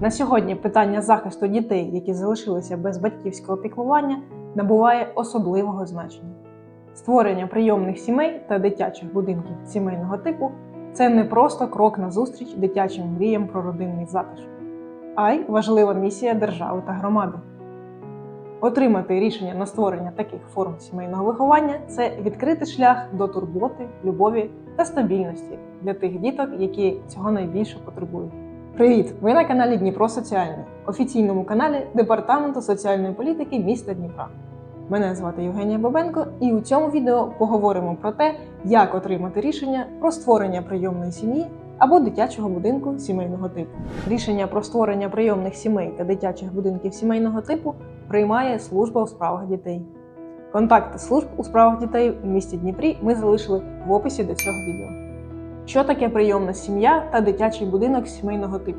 На сьогодні питання захисту дітей, які залишилися без батьківського піклування, набуває особливого значення. Створення прийомних сімей та дитячих будинків сімейного типу це не просто крок назустріч дитячим мріям про родинний затишок, а й важлива місія держави та громади. Отримати рішення на створення таких форм сімейного виховання це відкрити шлях до турботи, любові та стабільності для тих діток, які цього найбільше потребують. Привіт! Ви на каналі Дніпро Соціальне, офіційному каналі Департаменту соціальної політики міста Дніпра. Мене звати Євгенія Бабенко, і у цьому відео поговоримо про те, як отримати рішення про створення прийомної сім'ї або дитячого будинку сімейного типу. Рішення про створення прийомних сімей та дитячих будинків сімейного типу приймає служба у справах дітей. Контакти служб у справах дітей у місті Дніпрі ми залишили в описі до цього відео. Що таке прийомна сім'я та дитячий будинок сімейного типу?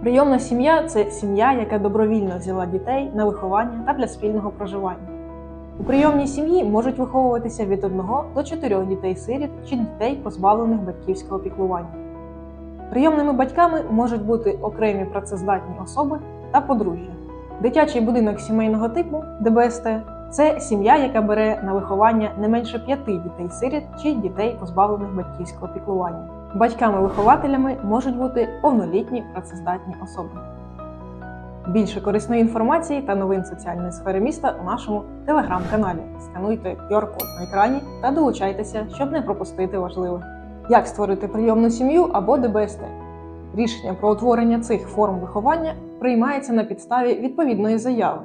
Прийомна сім'я це сім'я, яка добровільно взяла дітей на виховання та для спільного проживання. У прийомній сім'ї можуть виховуватися від 1 до 4 дітей-сиріт чи дітей, позбавлених батьківського піклування. Прийомними батьками можуть бути окремі працездатні особи та подружжя. Дитячий будинок сімейного типу ДБСТ це сім'я, яка бере на виховання не менше п'яти дітей-сиріт чи дітей, позбавлених батьківського піклування. Батьками-вихователями можуть бути повнолітні працездатні особи. Більше корисної інформації та новин соціальної сфери міста у нашому телеграм-каналі. Скануйте QR-код на екрані та долучайтеся, щоб не пропустити важливе. Як створити прийомну сім'ю або ДБСТ? Рішення про утворення цих форм виховання приймається на підставі відповідної заяви.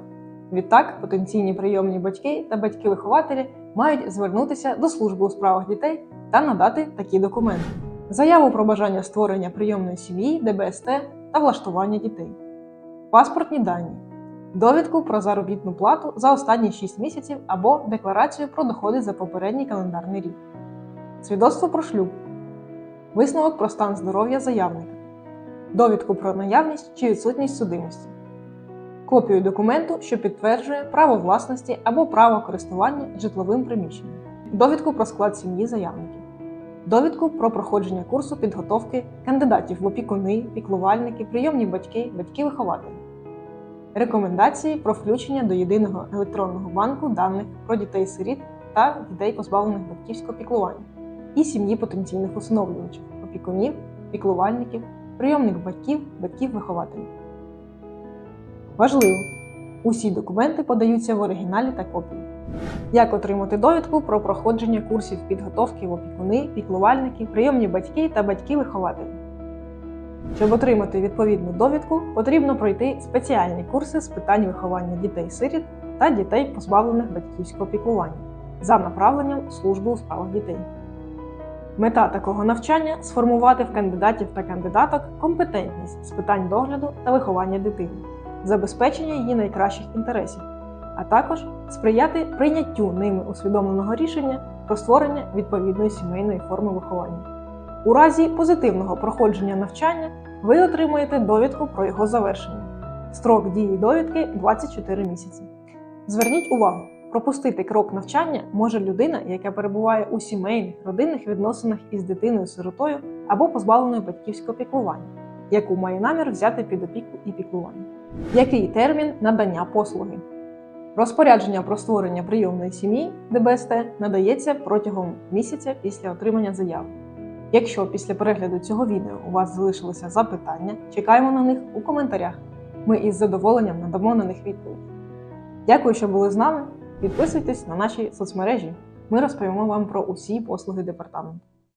Відтак, потенційні прийомні батьки та батьки-вихователі мають звернутися до служби у справах дітей та надати такі документи: заяву про бажання створення прийомної сім'ї, ДБСТ та влаштування дітей, паспортні дані, довідку про заробітну плату за останні 6 місяців або декларацію про доходи за попередній календарний рік, свідоцтво про шлюб, висновок про стан здоров'я заявника, довідку про наявність чи відсутність судимості копію документу, що підтверджує право власності або право користування житловим приміщенням, довідку про склад сім'ї заявників, довідку про проходження курсу підготовки кандидатів в опікуни, піклувальники, прийомні батьки, батьки-вихователі, рекомендації про включення до єдиного електронного банку даних про дітей-сиріт та дітей, позбавлених батьківського піклування, і сім'ї потенційних усиновлювачів, опікунів, піклувальників, прийомних батьків, батьків-вихователів. Важливо! Усі документи подаються в оригіналі та копії. Як отримати довідку про проходження курсів підготовки в опікуни, піклувальники, прийомні батьки та батьки-вихователі? Щоб отримати відповідну довідку, потрібно пройти спеціальні курси з питань виховання дітей-сиріт та дітей, позбавлених батьківського піклування за направленням служби у справах дітей. Мета такого навчання сформувати в кандидатів та кандидаток компетентність з питань догляду та виховання дитини забезпечення її найкращих інтересів, а також сприяти прийняттю ними усвідомленого рішення про створення відповідної сімейної форми виховання. У разі позитивного проходження навчання ви отримаєте довідку про його завершення. Строк дії довідки 24 місяці. Зверніть увагу, пропустити крок навчання може людина, яка перебуває у сімейних родинних відносинах із дитиною-сиротою або позбавленою батьківського піклування, яку має намір взяти під опіку і піклування. Який термін надання послуги? Розпорядження про створення прийомної сім'ї ДБСТ надається протягом місяця після отримання заяви. Якщо після перегляду цього відео у вас залишилися запитання, чекаємо на них у коментарях. Ми із задоволенням надамо на них відповідь. Дякую, що були з нами. Підписуйтесь на наші соцмережі. Ми розповімо вам про усі послуги департаменту.